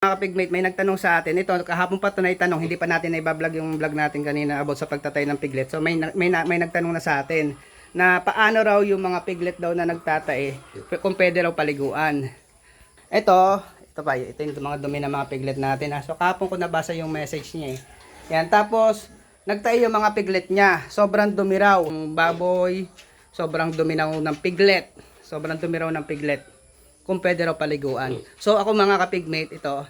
Mga kapigmate, may nagtanong sa atin. Ito, kahapon pa ito na itanong. Hindi pa natin na-vlog yung vlog natin kanina about sa pagtatay ng piglet. So, may, may, may nagtanong na sa atin na paano raw yung mga piglet daw na nagtatae kung pwede raw paliguan. Ito, ito pa, ito yung mga dumi ng mga piglet natin. Ha? So, kahapon ko nabasa yung message niya eh. Yan, tapos, nagtae yung mga piglet niya. Sobrang dumi raw. Baboy, sobrang dumi raw ng piglet. Sobrang dumi raw ng piglet kung pwede raw paliguan. So ako mga kapigmate ito,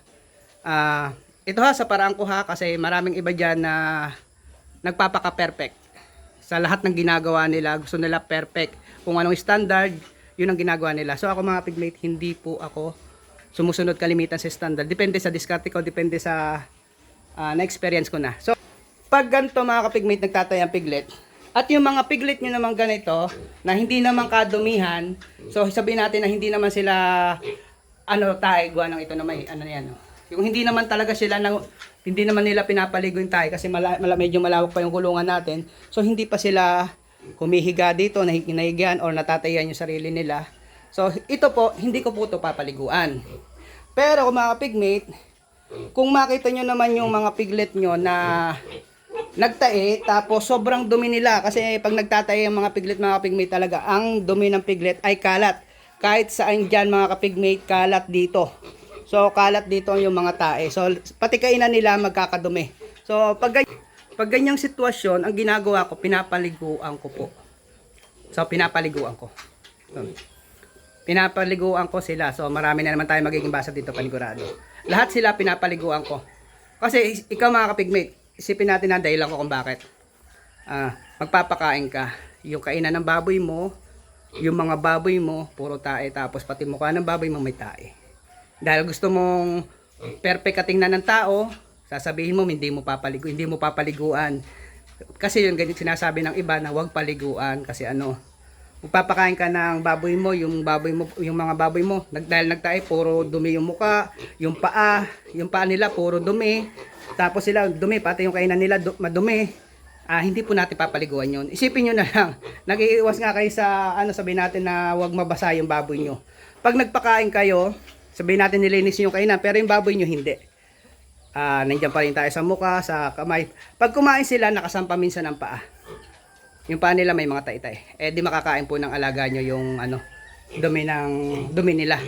ah ito ha sa paraan ko ha kasi maraming iba dyan na nagpapaka-perfect. Sa lahat ng ginagawa nila, gusto nila perfect. Kung anong standard, yun ang ginagawa nila. So ako mga pigmate, hindi po ako sumusunod kalimitan sa standard. Depende sa diskarte ko, depende sa ah, na-experience ko na. So pag ganito mga kapigmate nagtatay ang piglet, at yung mga piglet nyo naman ganito, na hindi naman kadumihan, so sabihin natin na hindi naman sila, ano, gawa ng ito na may, ano yan, oh. yung hindi naman talaga sila, na, hindi naman nila pinapaligo yung tayo kasi mala, medyo malawak pa yung kulungan natin, so hindi pa sila humihiga dito, nahig- nahigian or natatayan yung sarili nila. So ito po, hindi ko po ito papaliguan. Pero kung mga pigmate, kung makita nyo naman yung mga piglet nyo na nagtae tapos sobrang dumi nila. Kasi pag nagtatae ang mga piglet mga kapigmate talaga ang dumi ng piglet ay kalat. Kahit saan dyan mga kapigmate kalat dito. So kalat dito yung mga tae. So pati kainan nila magkakadumi. So pag, pag ganyang sitwasyon ang ginagawa ko pinapaliguan ko po. So pinapaliguan ko. Pinapaliguan ko sila. So marami na naman tayo magiging basa dito panigurado. Lahat sila pinapaliguan ko. Kasi ikaw mga kapigmate, isipin natin ang dahilan ko kung bakit. Ah, magpapakain ka. Yung kainan ng baboy mo, yung mga baboy mo, puro tae. Tapos pati mukha ng baboy mo may tae. Dahil gusto mong perfect ka tingnan ng tao, sasabihin mo hindi mo papaligo, hindi mo papaliguan. Kasi yung ganyan sinasabi ng iba na huwag paliguan kasi ano, magpapakain ka ng baboy mo, yung baboy mo, yung mga baboy mo, nag, dahil nagtae, puro dumi yung muka, yung paa, yung paa nila, puro dumi. Tapos sila, dumi, pati yung kainan nila, du- madumi. Ah, hindi po natin papaliguan yun. Isipin nyo na lang, nag-iiwas nga kayo sa, ano, sabihin natin na wag mabasa yung baboy nyo. Pag nagpakain kayo, sabihin natin nilinis nyo yung kainan, pero yung baboy nyo hindi. Ah, nandiyan pa rin tayo sa muka, sa kamay. Pag kumain sila, nakasampa minsan ang paa yung paa nila may mga taytay. Eh di makakain po ng alaga nyo yung ano, dumi ng dumi nila.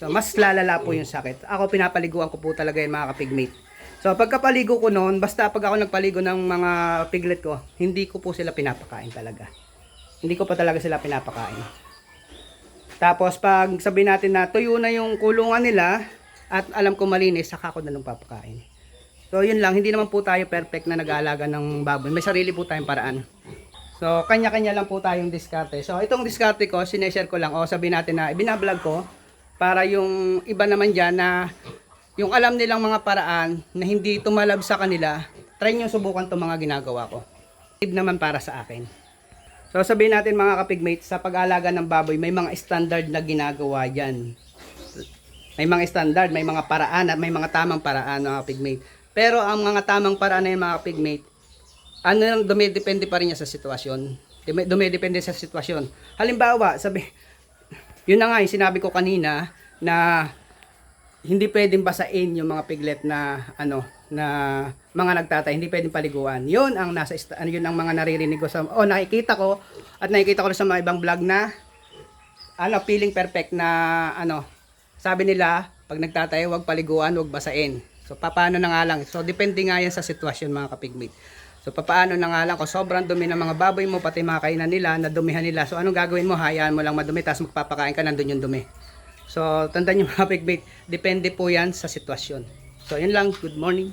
So mas lalala po yung sakit. Ako pinapaliguan ko po talaga yung mga kapigmate. So pagkapaligo ko noon, basta pag ako nagpaligo ng mga piglet ko, hindi ko po sila pinapakain talaga. Hindi ko pa talaga sila pinapakain. Tapos pag sabihin natin na tuyo na yung kulungan nila at alam ko malinis, saka ko na nung papakain. So yun lang, hindi naman po tayo perfect na nag-aalaga ng baboy. May sarili po tayong paraan. So kanya-kanya lang po tayong diskarte. So itong diskarte ko, sineshare ko lang. O sabihin natin na ibinablog ko para yung iba naman dyan na yung alam nilang mga paraan na hindi tumalab sa kanila, try nyo subukan itong mga ginagawa ko. Tip naman para sa akin. So sabihin natin mga kapigmate, sa pag-alaga ng baboy, may mga standard na ginagawa dyan. May mga standard, may mga paraan at may mga tamang paraan mga pigmate. Pero ang mga tamang paraan na yung mga pigmate, ano lang, dumidepende pa rin niya sa sitwasyon. Dumi- Dumidepende sa sitwasyon. Halimbawa, sabi, yun na nga yung sinabi ko kanina na hindi pwedeng basain yung mga piglet na ano na mga nagtatay. Hindi pwedeng paliguan. Yun ang nasa ano yun ang mga naririnig ko sa oh nakikita ko at nakikita ko sa mga ibang vlog na ano feeling perfect na ano sabi nila pag nagtatay huwag paliguan huwag basain. So paano na nga lang? So depende nga yan sa sitwasyon mga kapigmate so paano na nga lang kung sobrang dumi ng mga baboy mo pati mga kainan nila nadumihan nila. So anong gagawin mo? Hayaan mo lang madumi tapos magpapakain ka nandun yung dumi So, tandaan nyo mga pigmate, depende po yan sa sitwasyon. So, yun lang. Good morning.